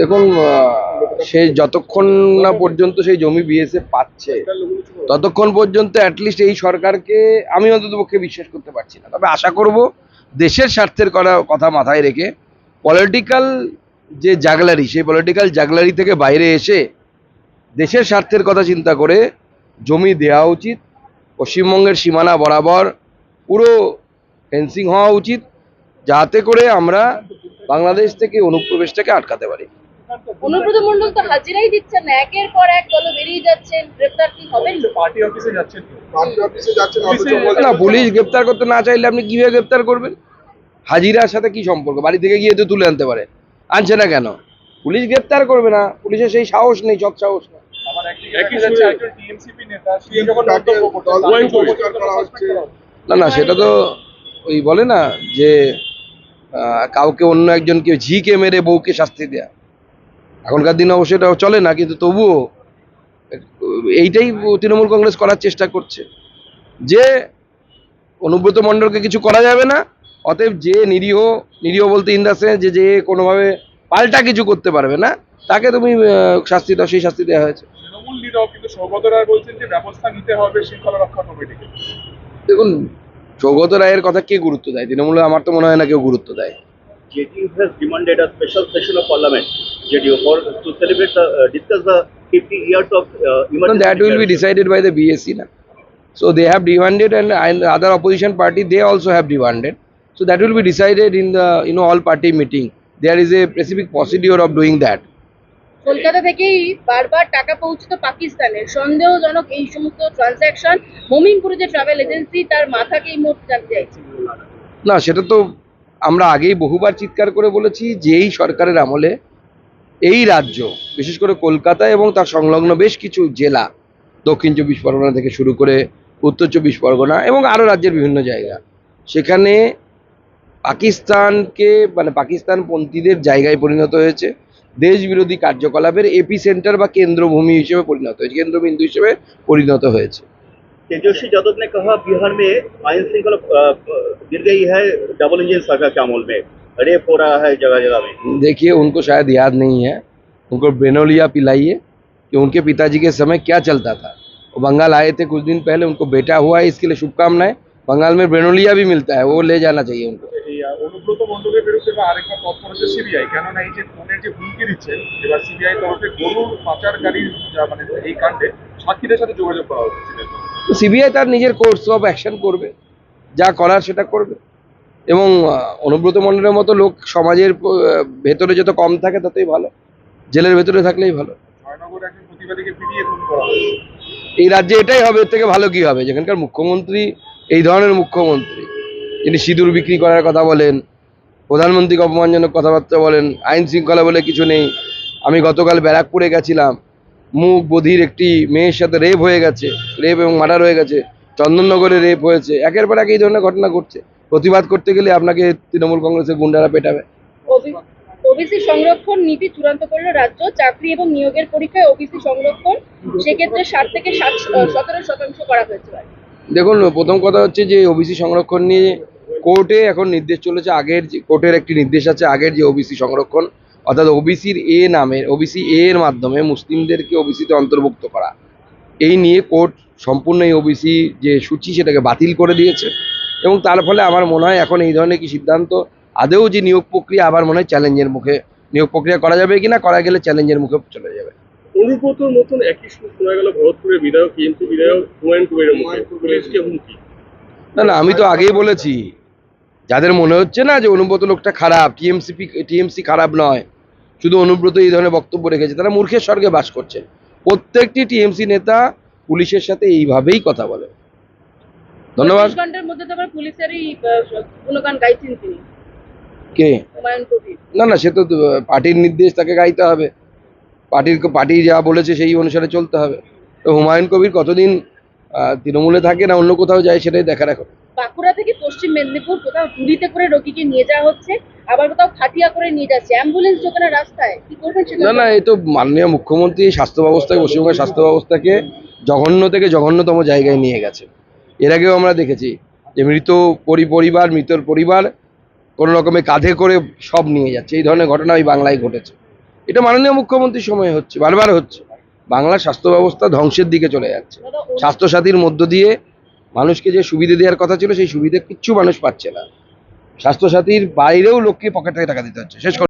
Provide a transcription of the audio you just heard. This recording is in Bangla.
দেখুন সে যতক্ষণ না পর্যন্ত সেই জমি বিএসএফ পাচ্ছে, ততক্ষণ পর্যন্ত অ্যাটলিস্ট এই সরকারকে আমি অন্তত পক্ষে বিশ্বাস করতে পারছি না। তবে আশা করব দেশের স্বার্থের করা কথা মাথায় রেখে পলিটিক্যাল যে জাগলারি, সেই পলিটিক্যাল জাগলারি থেকে বাইরে এসে দেশের স্বার্থের কথা চিন্তা করে জমি দেওয়া উচিত, পশ্চিমবঙ্গের সীমানা বরাবর পুরো ফেন্সিং হওয়া উচিত যাতে করে আমরা বাংলাদেশ থেকে অনুপ্রবেশটাকে আটকাতে পারি। অনুব্রত মন্ডল তো হাজিরাই দিচ্ছেন না। একের পর এক দল বেরিয়ে যাচ্ছেন। গ্রেপ্তার কি হবেন? পার্টি অফিসে যাচ্ছেন পার্টি অফিসে যাচ্ছেন অথচ পুলিশে- বলছেন- না পুলিশ গ্রেপ্তার করতে না চাইলে আপনি কীভাবে গ্রেপ্তার করবেন? হাজিরার সাথে কি সম্পর্ক? বাড়ি থেকে গিয়ে তো তুলে আনতে পারে। আনছে না কেন? পুলিশ গ্রেপ্তার করবে না। পুলিশের সেই সাহস নেই সৎ সাহস নেই। না না সেটা তো ওই বলে না যে কাউকে অন্য একজন একজনকে ঝিকে মেরে বউকে শাস্তি দেয়া। এখনকার দিনে অবশ্যই এটা চলে না কিন্তু তবুও এইটাই তৃণমূল কংগ্রেস করার চেষ্টা করছে। যে অনুব্রত মণ্ডলকে কিছু করা যাবে না অতএব যে নিরীহ নিরীহ বলতে ইন দ্য সেন্স যে যে কোনোভাবে পাল্টা কিছু করতে পারবে না তাকে তুমি শাস্তি দাও সেই শাস্তি দেওয়া হয়েছে। তৃণমূল কিন্তু সৌগত রায় বলছেন যে ব্যবস্থা নিতে হবে শৃঙ্খলা রক্ষা কমিটিকে। দেখুন সৌগত রায়ের কথা কে গুরুত্ব দেয় তৃণমূলে আমার তো মনে হয় না কেউ গুরুত্ব দেয় JDU has demanded a special session of parliament, JDU, for to celebrate the, uh, discuss the 50 years of uh, No, that will be decided by the BSc na. So they have demanded and, and other opposition party they also have demanded. So that will be decided in the you know all party meeting. There is a specific procedure of doing that. Kolkata থেকেই বারবার টাকা পৌঁছতো পাকিস্তানের। সন্দেহজনক এই সমস্ত ট্রানজাকশন মোমিনপুরে যে ট্রাভেল এজেন্সি তার মাথাকে এই মুহূর্তে জানতে চাইছে। না, সেটা তো আমরা আগেই বহুবার চিৎকার করে বলেছি যে এই সরকারের আমলে এই রাজ্য, বিশেষ করে কলকাতা এবং তার সংলগ্ন বেশ কিছু জেলা, দক্ষিণ চব্বিশ পরগনা থেকে শুরু করে উত্তর চব্বিশ পরগনা এবং আরও রাজ্যের বিভিন্ন জায়গা। সেখানে পাকিস্তানকে মানে পাকিস্তানপন্থীদের জায়গায় পরিণত হয়েছে। দেশ বিরোধী কার্যকলাপের এপি সেন্টার বা কেন্দ্রভূমি হিসেবে পরিণত হয়েছে কেন্দ্রবিন্দু হিসেবে পরিণত হয়েছে तेजस्वी यादव ने कहा बिहार में आयन श्रृंखला uh, गिर गई है डबल इंजन सरकार के अमल में रेप हो रहा है जगह जगह में देखिए उनको शायद याद नहीं है उनको ब्रेनोलिया पिलाइए कि उनके पिताजी के समय क्या चलता था वो बंगाल आए थे कुछ दिन पहले उनको बेटा हुआ है इसके लिए शुभकामनाएं बंगाल में ब्रेनोलिया भी मिलता है वो ले जाना चाहिए उनको এই আহ, বিরুদ্ধে বা আরেকটা তৎপর হচ্ছে সিবিআই। কেননা এই যে ফোনের যে হুমকি দিচ্ছে এবার সিবিআই তরফে গরুর পাচারকারীর মানে এই কাণ্ডে সাক্ষীদের সাথে যোগাযোগ করা হচ্ছে সিবিআই তার নিজের কোর্স অফ অ্যাকশন করবে যা করার সেটা করবে। এবং অনুব্রত মণ্ডলের মতো লোক সমাজের ভেতরে যত কম থাকে ততই ভালো জেলের ভেতরে থাকলেই ভালো। এই রাজ্যে এটাই হবে এর থেকে ভালো কি হবে? যেখানকার মুখ্যমন্ত্রী এই ধরনের মুখ্যমন্ত্রী যিনি সিঁদুর বিক্রি করার কথা বলেন প্রধানমন্ত্রীকে অপমানজনক কথাবার্তা বলেন আইন শৃঙ্খলা বলে কিছু নেই। আমি গতকাল ব্যারাকপুরে গেছিলাম। মুখ বধির একটি মেয়ের সাথে রেপ হয়ে গেছে। রেপ এবং মার্ডার হয়ে গেছে। চন্দননগরে রেপ হয়েছে। একের পর এক এই ধরনের ঘটনা ঘটছে। প্রতিবাদ করতে গেলে আপনাকে তৃণমূল কংগ্রেসের গুন্ডারা পেটাবে। ওবিসি সংরক্ষণ নীতি চূড়ান্ত করল রাজ্য। চাকরি এবং নিয়োগের পরীক্ষায় ওবিসি সংরক্ষণ সেক্ষেত্রে থেকে সাত সতেরো শতাংশ করা হয়েছে। দেখুন প্রথম কথা হচ্ছে যে ওবিসি সংরক্ষণ নিয়ে কোর্টে এখন নির্দেশ চলেছে আগের যে কোর্টের একটি নির্দেশ আছে আগের যে ওবিসি সংরক্ষণ অর্থাৎ ওবিসির এ নামে ওবিসি এ এর মাধ্যমে মুসলিমদেরকে ওবিসিতে অন্তর্ভুক্ত করা। এই নিয়ে কোর্ট সম্পূর্ণ এই ওবিসি যে সূচি সেটাকে বাতিল করে দিয়েছে। এবং তার ফলে আমার মনে হয় এখন এই ধরনের কি সিদ্ধান্ত আদেও যে নিয়োগ প্রক্রিয়া আবার মনে হয় চ্যালেঞ্জের মুখে নিয়োগ প্রক্রিয়া করা যাবে কিনা করা গেলে চ্যালেঞ্জের মুখে চলে যাবে। অনুব্রতর মতন একই সুর শোনা গেল ভরতপুরের বিধায়ক টিএমসি বিধায়ক হুমায়ুন কবিরের মুখে। পুলিশকে হুমকি। না না আমি তো আগেই বলেছি যাদের মনে হচ্ছে না যে অনুব্রত লোকটা খারাপ টিএমসিপি টিএমসি খারাপ নয় শুধু অনুব্রত এই ধরনের বক্তব্য রেখেছে তারা মূর্খের স্বর্গে বাস করছে প্রত্যেকটি টিএমসি নেতা পুলিশের সাথে এইভাবেই কথা বলে। ধন্যবাদ। কে? না না সে তো পার্টির নির্দেশ তাকে গাইতে হবে। পার্টির পার্টি যা বলেছে সেই অনুসারে চলতে হবে। তো হুমায়ুন কবির কতদিন তৃণমূলে থাকে না অন্য কোথাও যায় সেটাই দেখার এখন। বাঁকুড়া থেকে পশ্চিম মেদিনীপুর কোথাও ঝুড়িতে করে রোগীকে নিয়ে যাওয়া হচ্ছে আবার কোথাও খাটিয়া করে নিয়ে যাচ্ছে। অ্যাম্বুলেন্স যোগানো রাস্তায় কি করবেন না না এই তো মাননীয় মুখ্যমন্ত্রী স্বাস্থ্য ব্যবস্থাকে পশ্চিমবঙ্গের স্বাস্থ্য ব্যবস্থাকে জঘন্য থেকে জঘন্যতম জায়গায় নিয়ে গেছে। এর আগেও আমরা দেখেছি যে মৃত পরি পরিবার মৃতর পরিবার কোনো রকমে কাঁধে করে সব নিয়ে যাচ্ছে। এই ধরনের ঘটনা ওই বাংলায় ঘটেছে। এটা মাননীয় মুখ্যমন্ত্রীর সময় হচ্ছে বারবার হচ্ছে। বাংলার স্বাস্থ্য ব্যবস্থা ধ্বংসের দিকে চলে যাচ্ছে। স্বাস্থ্যসাথীর মধ্য দিয়ে মানুষকে যে সুবিধে দেওয়ার কথা ছিল, সেই সুবিধে কিচ্ছু মানুষ পাচ্ছে না স্বাস্থ্যসাথীর বাইরেও লোককে পকেট থেকে টাকা দিতে হচ্ছে শেষ।